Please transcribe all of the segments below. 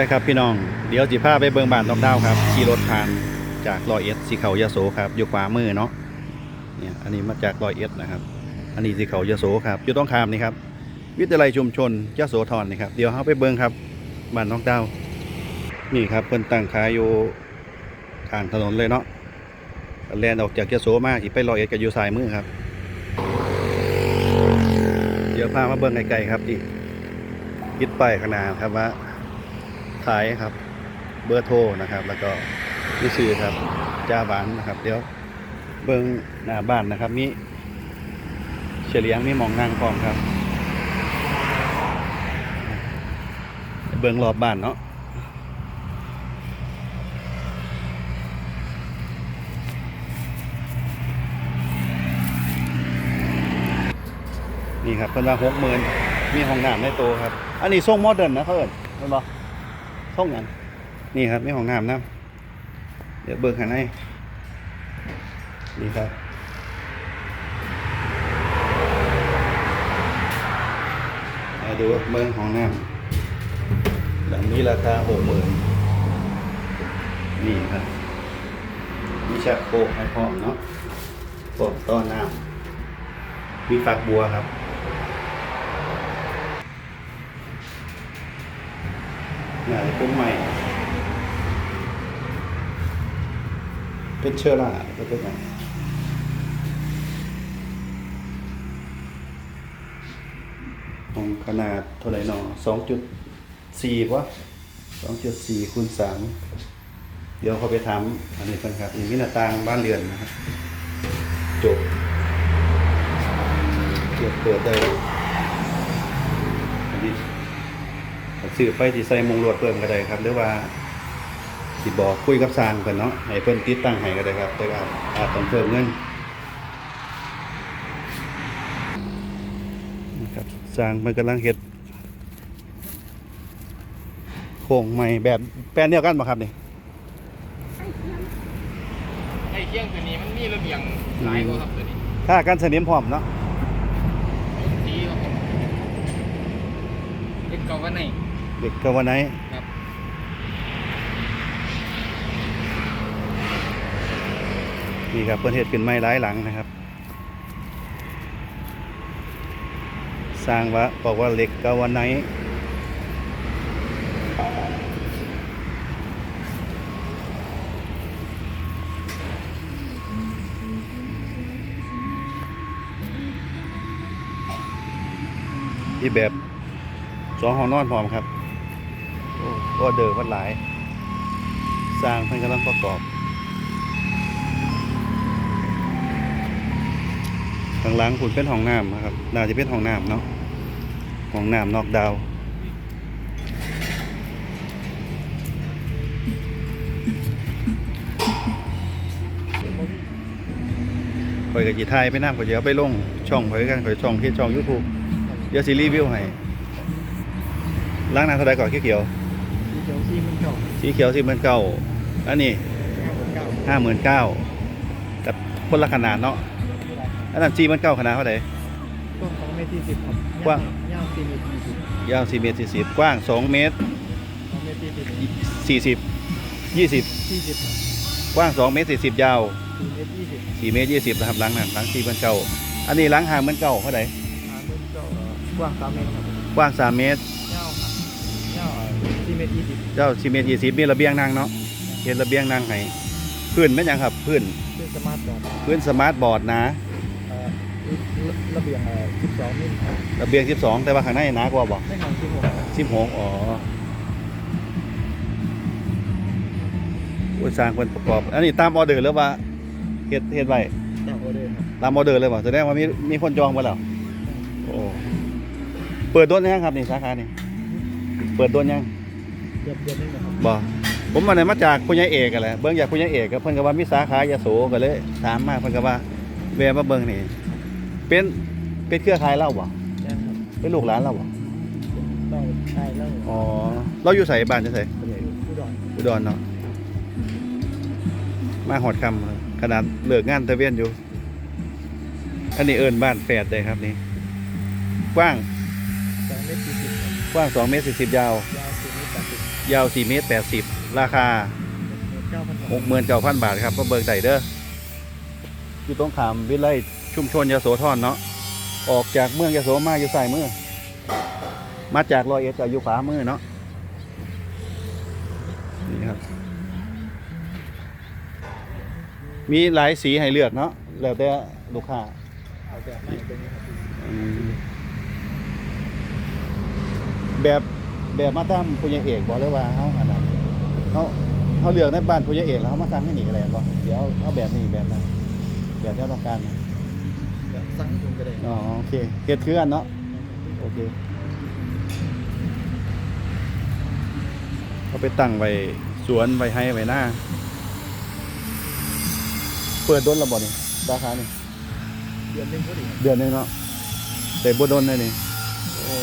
ไปครับพี่น้อง เดี๋ยวสิพาไปเบิงบ้านนอกดาวครับขี่รถผ่านจากรอยเอ็ดสีเขายะโสครับอยู่ขวามือเนาะเนี่ยอันนี้มาจากรอยเอ็ดนะครับ อันนี้สีเขายะโสครับอยู่ต้องคามนี่ครับวิทยาลัยชุมชนยะโสธรนี่ครับเดี๋ยวเราไปเบิงครับบ้านนอกดาวนี่ครับเพิ่นตั้งขายอยู่ข้างถนนเลยเนาะแลนออกจากยะโสมาสิไปรอยเอ็ดกับอยู่ซ้ายมือครับ เดี๋ยวพามาเบิ่งไกลๆครับที่ยิดไปขนาดครับว่า ขายครับ เบอร์โทรนะครับ แล้วก็นี่ชื่อครับจ้าหวานนะครับ เดี๋ยวเบิ่งหน้าบ้านนะครับมีเฉลียงมีมองนั่งพร้อมครับ เบิ่งรอบบ้านเนาะนี่ครับเพิ่นว่าหกหมื่นมีห้องน้ำในโตวครับ อันนี้ทรงโมเดิร์นนะเขาเอิญเห็นบ่ ทรงหยังนี่ครับมีห้องน้ำนะเดี๋ยวเบิ่งข้างในนี่ครับมาดูเบิ่งห้องน้ำหลังนี้ราคาหกหมื่นนี่ครับมีชักโครกให้พร้อมเนาะพร้อมต้อนน้ำมีฝักบัวครับ งานเป็นใหม่ เป็นเชื้อราก็เป็นไงของขนาดเท่าไหร่นอสองจุดสี่วะสองจุดสี่คูณสามเดี๋ยวเขาไปทำอันนี้กันครับอีกมิหนาต่างบ้านเรือนนะครับจบเปิดเปิดได้อันนี้ ซื้อไปที่ใส่มงลวดเพิ่มก็ได้ครับ หรือว่าสิบอกคุยกับสร้างกันเนาะให้เพิ่นติดตั้งให้ก็ได้ครับแต่ว่าอาจต้องเพิ่มเงินนะครับสร้างมันกำลังเฮ็ดโครงใหม่แบบแปลนเดียวกันบ่ครับนี่ไอ้เที่ยงตัวนี้มันมีระเบียงหลายกว่าครับตัวนี้ถ้ากันสนิมพร้อมเนาะสีครับผมเล็กเก่ากันไหน เด็กก็วันไหนครับนี่ครับเพิ่นเฮ็ดขึ้นใหม่หลายหลังนะครับ สร้างว่าบอกว่าเหล็กกาวันไหนที่แบบสองห้องนอนพร้อมครับโอ้ ก็เดิมวันหลาย สร้างเพิ่นกำลังประกอบ ข้างหลังคุณเป็นห้องน้ำนะครับ น่าจะเป็นห้องน้ำเนาะห้องน้ำนอกดาวข่อยกับจีไทยไปน้ำข่อยเดี๋ยวไปลง ช่องข่อยกันข่อยช่องที่ช่องยูทูบเดี๋ยวซีรีส์วิวให้ล้างน้ำเท่าไรก่อนเขียว ขียวสีมันเก่าๆสีเขียวสีเหมือนเก่าอันนี้เก่าห้าหมื่นเก้ากับคนละขนาดเนาะอันนั้นสีมันเก้าขนาดเท่าไหร่กว้างสองเมตรสี่สิบครับกว้างยาวสี่เมตรยี่สิบยาวสี่เมตรสี่สิบกว้างสองเมตรสองเมตรสี่สิบสี่สิบยี่สิบสี่สิบครับกว้างสองเมตรสี่สิบยาวสี่เมตรยี่สิบสี่เมตรยี่สิบนะครับหล้างนั่นหล้างสี่เหมือนเก่าอันนี้หล้างห้าเหมือนเก่าเท่าไหร่หาเมตรเก่ากว้างสามเมตรครับกว้างสามเมตร ตรยี่สิบเจ้าสี่เมตรยี่สิบมีระเบียงนั่งเนาะเห็นระเบียงนั่งให้พื้นเป็นหยังครับพื้นเป็นสมาร์ทบอร์ดพื้นสมาร์ทบอร์ดนะเอ่อระเบียงเอ่อสิบสองมิลครับระเบียงสิบสองแต่ว่าข้างในหนากว่าบ่ไม่ห่างสิบหกครับสิบหกอ๋ออุยสร้างเป็นประกอบ อันนี้ตามออเดอร์หรือว่าเฮ็ดเฮ็ดไว้ตามออเดอร์ครับตามออเดอร์เลยบ่แสดงว่ามีมีคนจองมาแล้วโอ้เปิดโดนยังครับนี่สาขานี่เปิดโดนยัง บบ่ผมมาเนี่ยมาจากคุณยายเอกกันแหละเบิ่งจากคุณยายเอกก็เพิ่นก็ว่ามีสาขายาโสก็เลยถามมาเพิ่นก็ว่าแวะมาเบิ่งนี่เป็นเป็นเครือข่ายเล่าบ่ใช่ครับเป็นลูกหลานเราบ่ต้องใช่แล้วอ๋อเราอยู่ไสบ้านจังไสผู้ดอนอุดรเนาะมาหอดคำขนาดเลิกงานตะเวียนอยู่อันนี้เอิญบ้านแฝดเลยครับนี่กว้างสองเมตรสี่สิบครับกว้างสองเมตรสี่สิบยาว ยาวสี่เมตรแปดยาว 4 เมตร 80 ราคาเก้าพัน69,000 บาทครับ ก็เบิกได้เด้ออยู่ตรงขามวิไลชุมชนยโสธรเนาะออกจากเมืองยโสมาอยู่ซ้ายมือ มาจากรอยเอ็ดก็อยู่ขวามือเนาะนี่ครับ มีหลายสีให้เลือกเนาะแล้วแต่ลูกค้าแบบ ไหนเป็นครับอืมแบบแบบมาตามผู้ใหญ่เอกบอกเลยว่าเขาอันนั้นเขาเขาเลือกในบ้านผู้ใหญ่เอกแล้วเขามาสั่งให้หนีอะไรบอกเดี๋ยวเอาแบบนี้แบบนั้นแบบที่เราต้องการนะแบบสั่งผมก็ได้อ๋อโอเคเฮ็ดคือกันเนาะโอเคเอาไปตั้งไว้สวนไว้ให้ไว้หน้า เปิดโดนระบบนี่ราคานี่เดือนหนึงพอดีเดือนหนึงเนาะแต่บ่โดนเลยนี่โอ้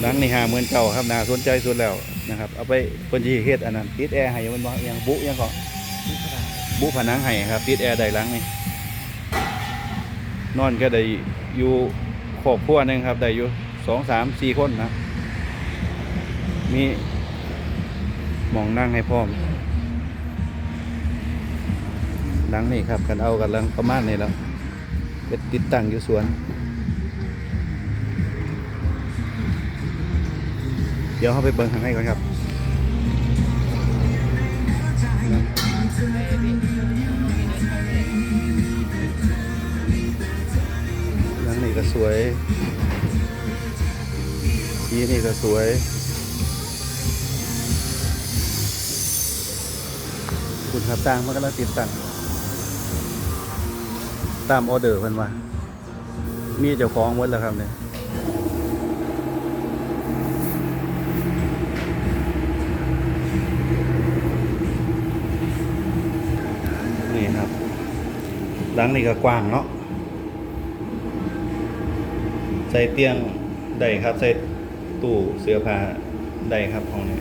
หลังนี่หาเหมือนเก่าครับนาสนใจสุดแล้วนะครับ เอาไปเพิ่นสิเฮ็ดอันนั้นติดแอร์ให้มันบ่อิหยังบุยังก็ที่ขนาดบุผนังให้ครับติดแอร์ได้หลังนี่นอนก็ได้อยู่ครอบครัวนึงครับได้อยู่สองสามสี่คนนะมีมองนั่งให้พร้อมหลังนี่ครับกันเอากันลังประมาณนี้แล้วเป็นติดตั้งอยู่สวน เดี๋ยวเข้าไปเบิ่งข้างในก่อนครับหลังนี่ก็สวยสีนี่ก็สวยคุณครับต่างมันก็แล้วติดตั้งตามออเดอร์เพิ่นว่ามีเจ้าของหมดแล้วครับเนี่ยนี่ครับ หลังนี่ก็กว้างเนาะใส่เตียงได้ครับใส่ตู้เสื้อผ้าได้ครับห้องนี้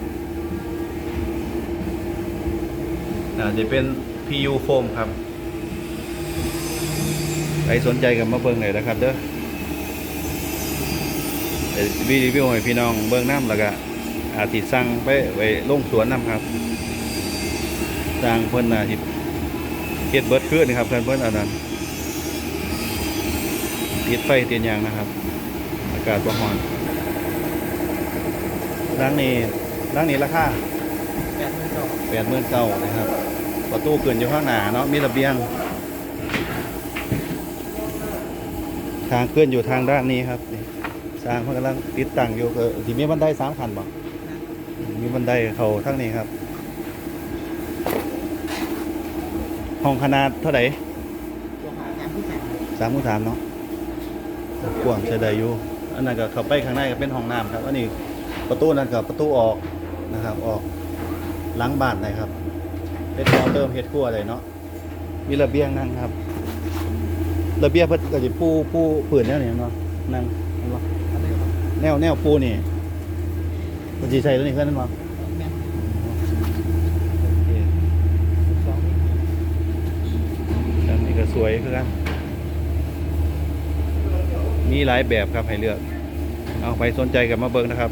อ่าจะเป็น PU โฟมครับใครสนใจกับมาเบิ่งเลยนะครับเด้อวีรีวิวให้พี่น้องเบิ่งน้ำแล้วก็อาทิสั่งไปไว้ลงสวนน้ำครับสร้างเพิ่นน่ะที่เฮ็ดเบิดคืนนะครับเพิ่นเพิ่นอันนั้นติดไฟติดหยางนะครับ อากาศบ่ร้อนร้านนี้ร้านนี้ราคาแปดหมื่นดอกแปดหมื่นเก้านะครับประตูเกินอยู่ข้างหน้าเนาะมีระเบียง ทางเคลื่อนอยู่ทางด้านนี้ครับนี่สร้างเพิ่นกำลังติดตั้งอยู่เออที่มีบันไดสามขันบ่มีบันไดเขาทั้งนี้ครับ ห้องขนาดเท่าไหร่สามผู้สามสามคูณสามเนาะกว้างใช้ได้อยู่อันนั้นก็เข้าไปข้างในก็เป็นห้องน้ำครับอันนี้ประตูนั้นกับประตูออกนะครับออกหลังบ้านนะครับเฮ็ดแนวเติมเฮ็ดครัวเลยเนาะมีระเบียงนั่งครับ ระเบียงเพิ่นก็สิปูปูพื้นแนวนี้เนาะนั่งเห็นบ่อะไรครับแนวแนวปูนี่เพิ่นสิใช้ตัวนี้เพิ่นนั่นบ่แม่น โอเค สอง อันนี้ก็ สวยคือกันมีหลายแบบครับให้เลือก เอาไปสนใจกับมาเบิ้งนะครับ